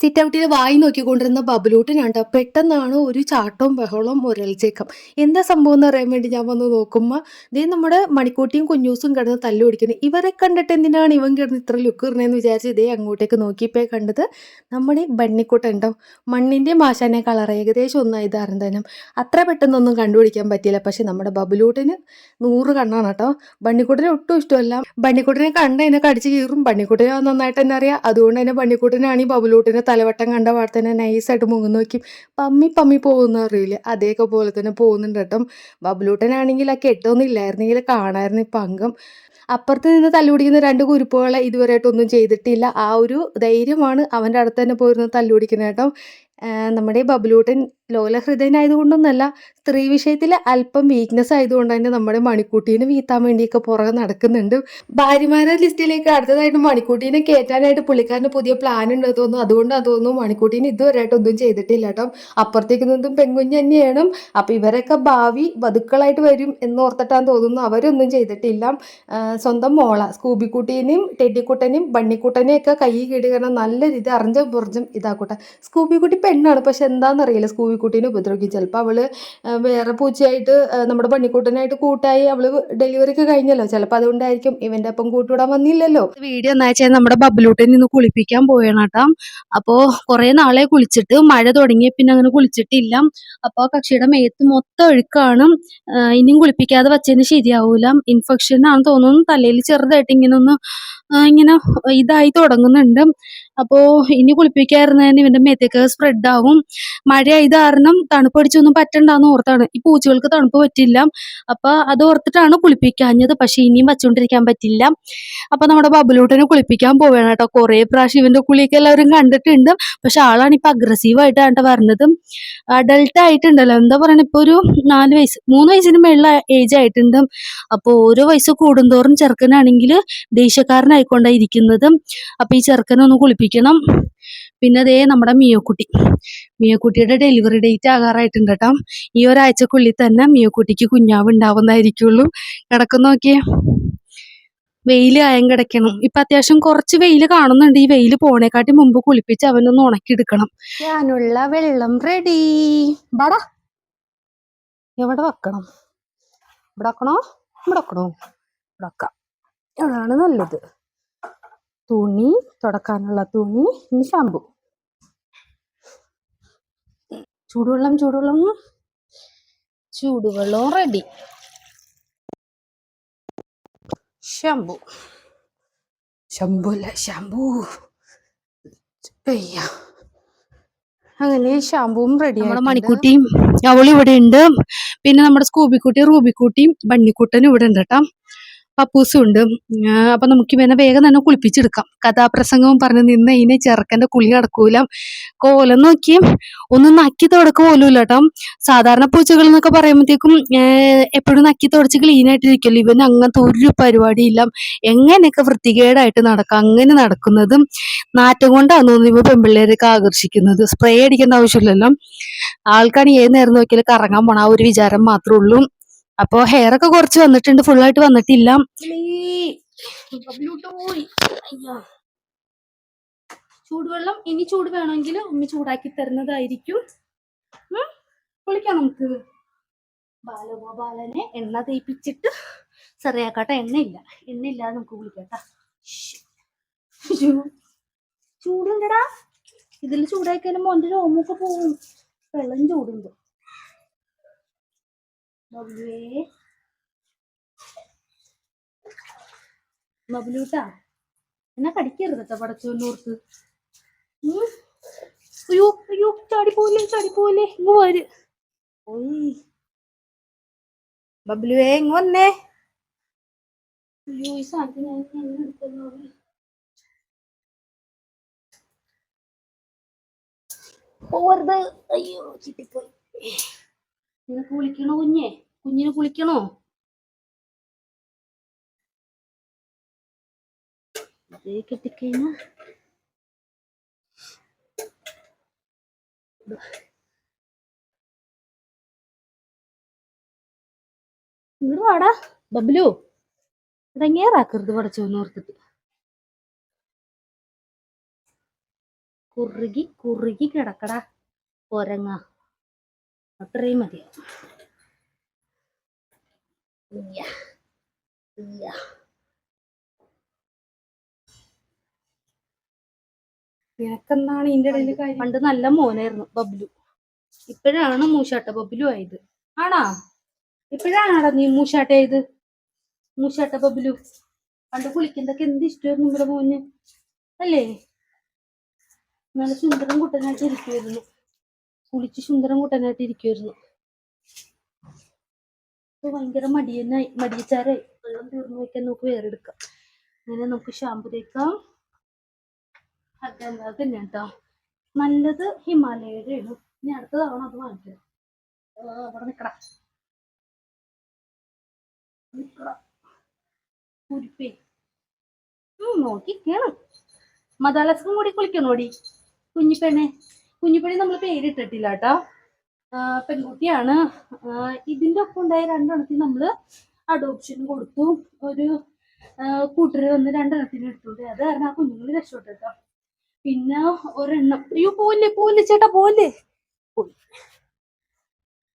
Sit ഔട്ടിൽ വായി നോക്കിക്കൊണ്ടിരുന്ന ബബുലൂട്ടനാണ് പെട്ടെന്നാണ് ഒരു ചാട്ടവും ബഹളവും ഒരൽച്ചേക്കം എന്താ സംഭവം എന്ന് അറിയാൻ വേണ്ടി ഞാൻ വന്ന് നോക്കുമ്പോൾ ഇതേ നമ്മുടെ മണിക്കൂട്ടിയും കുഞ്ഞൂസും കിടന്ന് തല്ലു പിടിക്കുന്നത് ഇവരെ കണ്ടിട്ട് എന്തിനാണ് ഇവൻ കിടന്ന് ഇത്ര ലുക്ക് ഇറങ്ങിയെന്ന് വിചാരിച്ച് ഇതേ അങ്ങോട്ടേക്ക് നോക്കിയപ്പോൾ കണ്ടത് നമ്മുടെ ബണ്ണിക്കുട്ടുണ്ടോ മണ്ണിന്റെ മാശാനെ കളർ ഏകദേശം ഒന്നായി ധാരന്തനം അത്ര പെട്ടെന്നൊന്നും കണ്ടുപിടിക്കാൻ പറ്റിയില്ല. പക്ഷെ നമ്മുടെ ബബുലൂട്ടിന് നൂറ് കണ്ണാണ് കേട്ടോ. ബണ്ണിക്കുട്ടിനെ ഒട്ടും ഇഷ്ടമല്ല. ബണ്ണിക്കുട്ടിനെ കണ്ട് എന്നെ കടിച്ച് കീറും. ബണ്ണിക്കുട്ടിനെ നന്നായിട്ട് തന്നെ അറിയാം. അതുകൊണ്ട് തന്നെ ബണ്ണിക്കുട്ടിനാണ് ഈ ബബുലൂട്ടിനെ തലവട്ടം കണ്ട പാടെ തന്നെ നൈസായിട്ട് മുങ്ങി നോക്കി പമ്മി പമ്മി പോകുന്ന അറിയില്ല? അതേക്കെ പോലെ തന്നെ പോകുന്നുണ്ട് കേട്ടോ. ബബ്ലൂട്ടനാണെങ്കിൽ ആ കെട്ടൊന്നും ഇല്ലായിരുന്നെങ്കിൽ കാണായിരുന്നു ഇപ്പം അംഗം അപ്പുറത്ത് നിന്ന് തല്ലുപിടിക്കുന്ന രണ്ട് കുരുപ്പുകളെ ഇതുവരെയായിട്ടൊന്നും ചെയ്തിട്ടില്ല. ആ ഒരു ധൈര്യമാണ് അവന്റെ അടുത്ത് തന്നെ പോയിരുന്ന് തല്ലുപിടിക്കുന്നത് കേട്ടോ. നമ്മുടെ ബബുലൂട്ടൻ ലോലഹൃദയനായതുകൊണ്ടൊന്നല്ല സ്ത്രീ വിഷയത്തിൽ അല്പം വീക്ക്നെസ് ആയതുകൊണ്ട് തന്നെ നമ്മുടെ മണിക്കുട്ടീനെ വീത്താൻ വേണ്ടിയൊക്കെ പുറകെ നടക്കുന്നുണ്ട്. ഭാര്യമാരുടെ ലിസ്റ്റിലേക്ക് അടുത്തതായിട്ട് മണിക്കുട്ടീനെ കയറ്റാനായിട്ട് പുള്ളിക്കാരന് പുതിയ പ്ലാൻ ഉണ്ട് തോന്നുന്നു. അതുകൊണ്ട് അത് തോന്നുന്നു മണിക്കുട്ടീനെ ഇതുവരെയായിട്ട് ഒന്നും ചെയ്തിട്ടില്ല കേട്ടോ. അപ്പുറത്തേക്ക് നിന്നും പെൺകുഞ്ഞ് തന്നെയാണ്. അപ്പം ഇവരൊക്കെ ഭാവി വധുക്കളായിട്ട് വരും എന്ന് ഓർത്തിട്ടാന്ന് തോന്നുന്നു. അവരൊന്നും ചെയ്തിട്ടില്ല. സ്വന്തം മോള. സ്കൂബിക്കുട്ടീനെയും ടെഡിക്കുട്ടനെയും ബണ്ണിക്കുട്ടനെയും ഒക്കെ കൈ കിടുകണം നല്ല രീതി അറിഞ്ഞ പുറഞ്ഞും ഇതാക്കൂട്ടെ. സ്കൂബിക്കുട്ടി പെണ്ണാണ്. പക്ഷെ എന്താണെന്നറിയില്ല. സ്കൂബിക്കുട്ടീനെ ഉപദ്രവിക്കും. ചിലപ്പോൾ അവൾ വേറെ പൂച്ചയായിട്ട് നമ്മുടെ പണിക്കൂട്ടനായിട്ട് കൂട്ടായി അവൾ ഡെലിവറി ഒക്കെ കഴിഞ്ഞല്ലോ. ചിലപ്പോൾ അതുകൊണ്ടായിരിക്കും ഇവന്റെ ഒപ്പം കൂട്ടുവിടാൻ വന്നില്ലല്ലോ. വീഡിയോ എന്നാ വെച്ചാൽ നമ്മുടെ ബബിലൂട്ടിൽ നിന്ന് കുളിപ്പിക്കാൻ പോയാണ് കേട്ടോ. അപ്പോൾ കുറേ നാളെ കുളിച്ചിട്ട് മഴ തുടങ്ങിയ പിന്നെ അങ്ങനെ കുളിച്ചിട്ടില്ല. അപ്പോൾ കക്ഷിയുടെ മേത്ത് മൊത്തം ഒഴുക്കാണ്. ഇനിയും കുളിപ്പിക്കാതെ വച്ചതിന് ശരിയാവൂല. ഇൻഫെക്ഷൻ ആണെന്ന് തോന്നുന്നു. തലയിൽ ചെറുതായിട്ട് ഇങ്ങനെ ഒന്ന് ഇങ്ങനെ ഇതായി തുടങ്ങുന്നുണ്ട്. അപ്പോ ഇനി കുളിപ്പിക്കായിരുന്നതിന് ഇവന്റെ മേത്തേക്ക് സ്പ്രെഡ് ആവും. മഴയായത് കാരണം തണുപ്പ് അടിച്ചൊന്നും പറ്റണ്ടാന്ന് ഓർത്താണ്. ഈ പൂച്ചകൾക്ക് തണുപ്പ് പറ്റില്ല. അപ്പൊ അത് ഓർത്തിട്ടാണ് കുളിപ്പിക്കാഞ്ഞത്. പക്ഷെ ഇനിയും വച്ചുകൊണ്ടിരിക്കാൻ പറ്റില്ല. അപ്പൊ നമ്മുടെ ബബുലൂട്ടനെ കുളിപ്പിക്കാൻ പോവുകയാണ് കേട്ടോ. കുറേ പ്രാവശ്യം ഇവന്റെ കുളിയൊക്കെ എല്ലാവരും കണ്ടിട്ടുണ്ട്. പക്ഷെ ആളാണ് ഇപ്പൊ അഗ്രസീവ് ആയിട്ടാണ് വരുന്നത് അഡൽട്ട് ആയിട്ടുണ്ടല്ലോ. എന്താ പറയണ? ഇപ്പൊ ഒരു നാല് വയസ്സ് മൂന്ന് വയസ്സിന് മേളിൽ ഏജ് ആയിട്ടുണ്ട്. അപ്പോൾ ഓരോ വയസ്സ് കൂടുന്തോറും ചെറുക്കനാണെങ്കിൽ ദേഷ്യക്കാരനായിക്കൊണ്ടാ ഇരിക്കുന്നത് അപ്പൊ ഈ ചെറുക്കനെ ഒന്ന് കുളിപ്പിക്കണം. പിന്നെ അതേ നമ്മുടെ മിയോക്കുട്ടി. മിയോക്കുട്ടിയുടെ ഡെലിവറി ഡേറ്റ് ആകാറായിട്ടുണ്ട് കേട്ടോ. ഈ ഒരാഴ്ചക്കുള്ളിൽ തന്നെ മിയോക്കുട്ടിക്ക് കുഞ്ഞാവ് ഉണ്ടാവുന്നതായിരിക്കുള്ളൂ. കിടക്കുന്ന നോക്കിയേ. വെയിൽ ആയം കിടക്കണം. ഇപ്പൊ അത്യാവശ്യം കുറച്ച് വെയിൽ കാണുന്നുണ്ട്. ഈ വെയിൽ പോണേക്കാട്ടി മുമ്പ് കുളിപ്പിച്ച് അവനൊന്ന് ഉണക്കിയെടുക്കണം. ഞാനുള്ള വെള്ളം റെഡി ബടാ എവിടെ വെക്കണം? ഇവിടെ വെക്കണോ? ഇവിടെ വെക്കണോ? ഇവിടെ വെക്കാം. അതാണ് നല്ലത്. തുണി തുടക്കാനുള്ള തുണി ഇനി ഷാമ്പു ചൂടുവെള്ളം ചൂടുവെള്ളം. ചൂടുവെള്ളം റെഡി ഷാമ്പു ഷാമ്പു അല്ല ഷാമ്പു അങ്ങനെ ഷാമ്പുവും റെഡി നമ്മുടെ മണിക്കുട്ടിയും അവൾ ഇവിടെ ഉണ്ട്. പിന്നെ നമ്മുടെ സ്കൂബിക്കുട്ടിയും റൂബിക്കുട്ടിയും ബണ്ണിക്കുട്ടനും ഇവിടെ ഉണ്ട് കേട്ടോ. പപ്പൂസും ഉണ്ട് അപ്പൊ നമുക്ക് ഇവനെ വേഗം തന്നെ കുളിപ്പിച്ചെടുക്കാം. കഥാപ്രസംഗവും പറഞ്ഞ് നിന്ന് ഇനി ചെറുക്കന്റെ കുളി നടക്കൂല. കോലം നോക്കി. ഒന്ന് നക്കി തുടക്ക പോലും കേട്ടോ. സാധാരണ പൂച്ചകൾ എന്നൊക്കെ പറയുമ്പോഴത്തേക്കും എപ്പോഴും നക്കി തുടച്ച് ക്ലീൻ ആയിട്ട് ഇരിക്കുമല്ലോ ഇവന് അങ്ങനത്തെ ഒരു പരിപാടിയില്ല. എങ്ങനെയൊക്കെ വൃത്തികേടായിട്ട് നടക്കാം അങ്ങനെ നടക്കുന്നതും നാറ്റം കൊണ്ടാണ് തോന്നുന്നു ഇവ പെൺപിള്ളേരൊക്കെ ആകർഷിക്കുന്നത്. സ്പ്രേ അടിക്കേണ്ട ആവശ്യമില്ലല്ലോ. ആൾക്കാണ് ഏത് നേരം നോക്കിയാലും കറങ്ങാൻ പോണ ആ ഒരു വിചാരം മാത്രമേ ഉള്ളൂ. അപ്പൊ ഹെയർ ഒക്കെ കുറച്ച് വന്നിട്ടുണ്ട് ഫുൾ ആയിട്ട് വന്നിട്ടില്ല. ചൂടുവെള്ളം ഇനി ചൂട് വേണമെങ്കിൽ ഉമ്മി ചൂടാക്കി തരുന്നതായിരിക്കും. കുളിക്കാം നമുക്ക്. ബാലഗോപാലനെ എണ്ണ തേപ്പിച്ചിട്ട് ചെറിയാക്കാട്ട എണ്ണയില്ല. എണ്ണയില്ലാതെ നമുക്ക് കുളിക്കാട്ടാ ചൂടുണ്ടടാ. ഇതിൽ ചൂടാക്കിയാലും മോന്റെ രോമൊക്കെ പോവും. വെള്ളം ചൂടുണ്ട്. ബബ്ലുവേ ബബ്ലൂട്ടാ എന്നെ കടിക്കരുത് കേട്ടോ പടച്ചോന്നോർത്ത് അയ്യോ അയ്യോ ചാടിപ്പോലെ ചാടിപ്പോലെ ഇങ്ങ് പോര് ഓയ്. ബബ്ലുവേ ഇങ്ങ് വന്നേ. അയ്യോ ഈ സാധനം ഞാൻ എടുക്കുന്നു. പോവരുത്. അയ്യോ ചിട്ടിപ്പോയി നിന്നെ കുളിക്കണോ കുഞ്ഞെ? കുഞ്ഞിന് കുളിക്കണോ? അതേ കെട്ടിക്കഴിഞ്ഞ. ഇങ്ങോട്ട് ബബ്ലു ഇടങ്ങേറാക്കരുത് പടച്ചോന്ന് ഓർത്തിട്ട്. കുറുകി കുറുകി കിടക്കടാ. കൊരങ്ങ അത്രയും മതിയാവും. നിനക്കെന്താണ് ഇതിന്റെ ഇടയിൽ പണ്ട് നല്ല മോനായിരുന്നു ബബ്ലു. ഇപ്പോഴാണ് മൂശാട്ട ബബ്ലു ആയത്. ആണാ? ഇപ്പോഴാണാടാ നീ മൂശാട്ട ആയത്? മൂശാട്ട ബബ്ലു. പണ്ട് കുളിക്കുന്നതൊക്കെ എന്ത് ഇഷ്ടമായിരുന്നു നമ്മുടെ മോന്? അല്ലേ? നല്ല സുന്ദരം കുട്ടനായിട്ട് ഇരിക്കുമായിരുന്നു കുളിച്ച് സുന്ദരം കൂട്ടാനായിട്ട് ഇരിക്കുമായിരുന്നു അപ്പൊ ഭയങ്കര മടിയനായി മടിയച്ചാരായി. വെള്ളം തീർന്നു വയ്ക്കാൻ നമുക്ക് വേറെ എടുക്കാം അങ്ങനെ നമുക്ക് ഷാമ്പു തേക്കാം. അതെന്താ തന്നെ കേട്ടോ. നല്ലത് ഹിമാലയയുടെ ആണ് ഇനി അടുത്ത തവണ അത് വാങ്ങിക്കാം. അവിടെ നിക്കടാ നിക്കടാ കുരിപ്പേ. നോക്കിക്കണം മതാലസും കൂടി കുളിക്കണോടി കുഞ്ഞിപ്പെണ്ണെ? കുഞ്ഞിപ്പെണ്ണെ നമ്മൾ പേരിട്ടിട്ടില്ല കേട്ടോ പെൺകുട്ടിയാണ്. ഇതിന്റെ ഒപ്പം ഉണ്ടായ രണ്ടെണ്ണത്തിന് നമ്മൾ അഡോപ്ഷൻ കൊടുത്തു. ഒരു കൂട്ടർ വന്ന് രണ്ടെണ്ണത്തിന് എടുത്തോട്ടെ അത് കാരണം ആ കുഞ്ഞുങ്ങൾ രക്ഷപ്പെട്ടു കേട്ടോ പിന്നെ ഒരെണ്ണം. അയ്യോ പോലെ പോലെ ചേട്ടാ പോലെ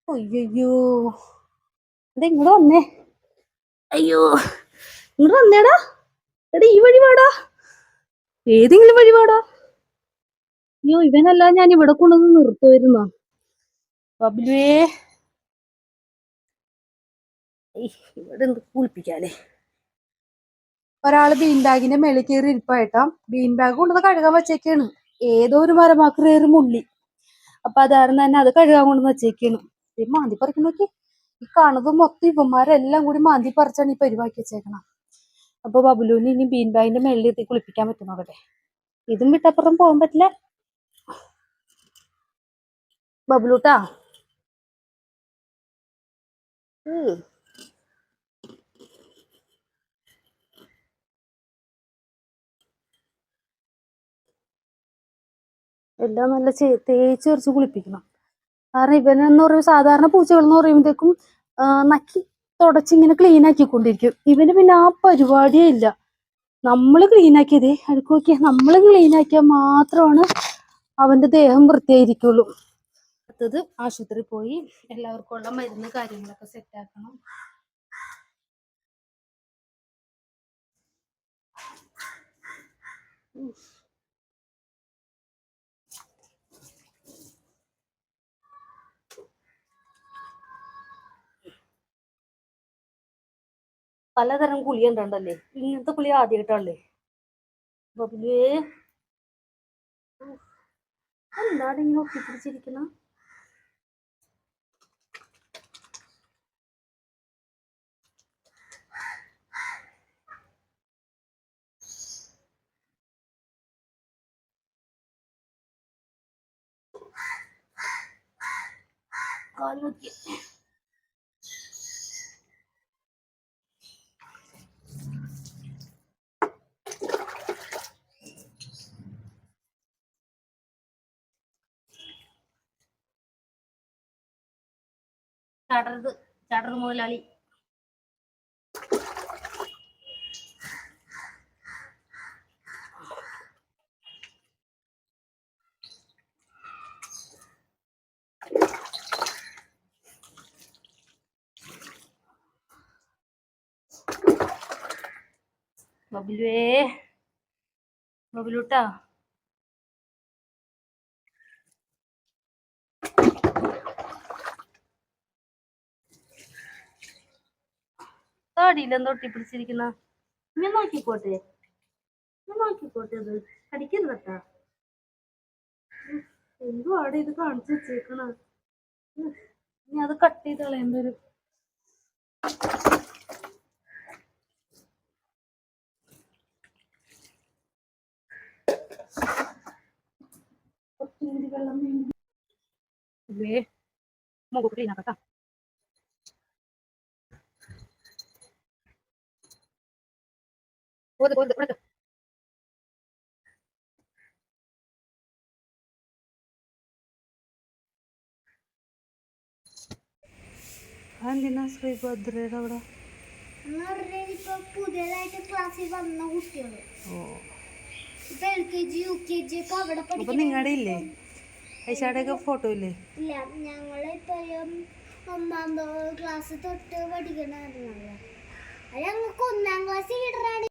അയ്യോ അതെ ഇങ്ങോട്ട് വന്നേ. അയ്യോ ഇങ്ങോട്ട് വന്നേടാ. എടാ ഈ വഴി വാടാ. ഏതെങ്കിലും വഴി വാടാ. അയ്യോ ഇവനല്ല ഞാൻ ഇവിടെ കൊണ്ടുവന്ന് നിർത്തുമായിരുന്നോ ബബ്ലുവേ ഇവിടെ എന്ത് കുളിപ്പിക്കാല്ലേ ഒരാൾ ബീൻ ബാഗിന്റെ മേളിൽ കയറി ഇരിപ്പായിട്ടാ. ബീൻ ബാഗ് കൊണ്ടുവന്ന് കഴുകാൻ വെച്ചേക്കാണ്. ഏതോ ഒരു മരമാക്കറി കയറി മുള്ളി. അപ്പൊ അതായിരുന്നു തന്നെ അത് കഴുകാൻ കൊണ്ടുവന്ന് വെച്ചേക്കാണ്. ഈ മാന്തി പറിക്കണ നോക്കി ഈ കാണുന്നത് മൊത്തം ഇവന്മാരെല്ലാം കൂടി മാന്തി പറിച്ചാണ് ഈ പരിപാടി വെച്ചേക്കണം. അപ്പൊ ബബുലുവിന് ഇനി ബീൻ ബാഗിന്റെ മേളിൽ എത്തി കുളിപ്പിക്കാൻ പറ്റും നോക്കട്ടെ ഇതും വിട്ടപ്പുറം പോകാൻ പറ്റില്ല. ബബുലൂട്ടാ? എല്ലാം നല്ല ചേ- തേച്ച് കുറച്ച് കുളിപ്പിക്കണം. കാരണം ഇവനെന്ന് പറയുമ്പോൾ സാധാരണ പൂച്ചകൾ എന്ന് പറയുമ്പോഴത്തേക്കും നക്കി തുടച്ചിങ്ങനെ ക്ലീൻ ആക്കിക്കൊണ്ടിരിക്കും. ഇവന് പിന്നെ ആ പരിപാടിയേ ഇല്ല. നമ്മൾ ക്ലീൻ ആക്കിയതേ അടുക്ക് നോക്കിയാൽ നമ്മൾ ക്ലീൻ ആക്കിയാൽ മാത്രമാണ് അവന്റെ ദേഹം വൃത്തിയായിരിക്കുള്ളൂ. അടുത്തത് ആശുപത്രി പോയി എല്ലാവർക്കും ഉള്ള മരുന്ന് കാര്യങ്ങളൊക്കെ സെറ്റ് ആക്കണം. പലതരം കുളി ഉണ്ടല്ലേ ഇങ്ങനത്തെ കുളി ആദ്യമായിട്ടല്ലേ ബബുലേ. എന്താണ് ഇങ്ങനെ ഒട്ടിപ്പിടിച്ചിരിക്കുന്ന കാൽ നോക്കി ചാടരുത് ചടർ മുതലാളി ബബുലുവേ ബബുലൂട്ടാ താടിയിലെന്തോ ഒട്ടിപ്പിടിച്ചിരിക്കുന്ന. ഞാൻ നോക്കിക്കോട്ടെ. ഞാൻ നോക്കിക്കോട്ടെ അത്. എന്തോ എന്തുവാടെ ഇത് കാണിച്ചു വെച്ചേക്കണ? ഇനി അത് കട്ട് ചെയ്ത് കളയേണ്ടി കൂടി വെള്ളം ഇല്ലേ മുഖത്ത് ക്ലീൻ ആക്കട്ടാ പോത് പോത് ഇവിടെ എന്തിനാ ശ്രീഭദ്രയുടെ അവിടെ പുതിയതായിട്ട് ക്ലാസ്സിൽ വന്ന കുട്ടികൾ ഓ. ഇപ്പൊ L K G U K G ഒക്കെ അവിടെ അപ്പൊ നിങ്ങളുടെ ഇല്ലേ? ഐഷാടെ ഒക്കെ ഫോട്ടോ ഇല്ലേ ഇല്ല ഞങ്ങളിപ്പോഴും ഒന്നാം ക്ലാസ് തൊട്ട് പഠിക്കണമായിരുന്നല്ലോ അത് ഞങ്ങൾക്ക് ഒന്നാം ക്ലാസ് ലീഡറാണ്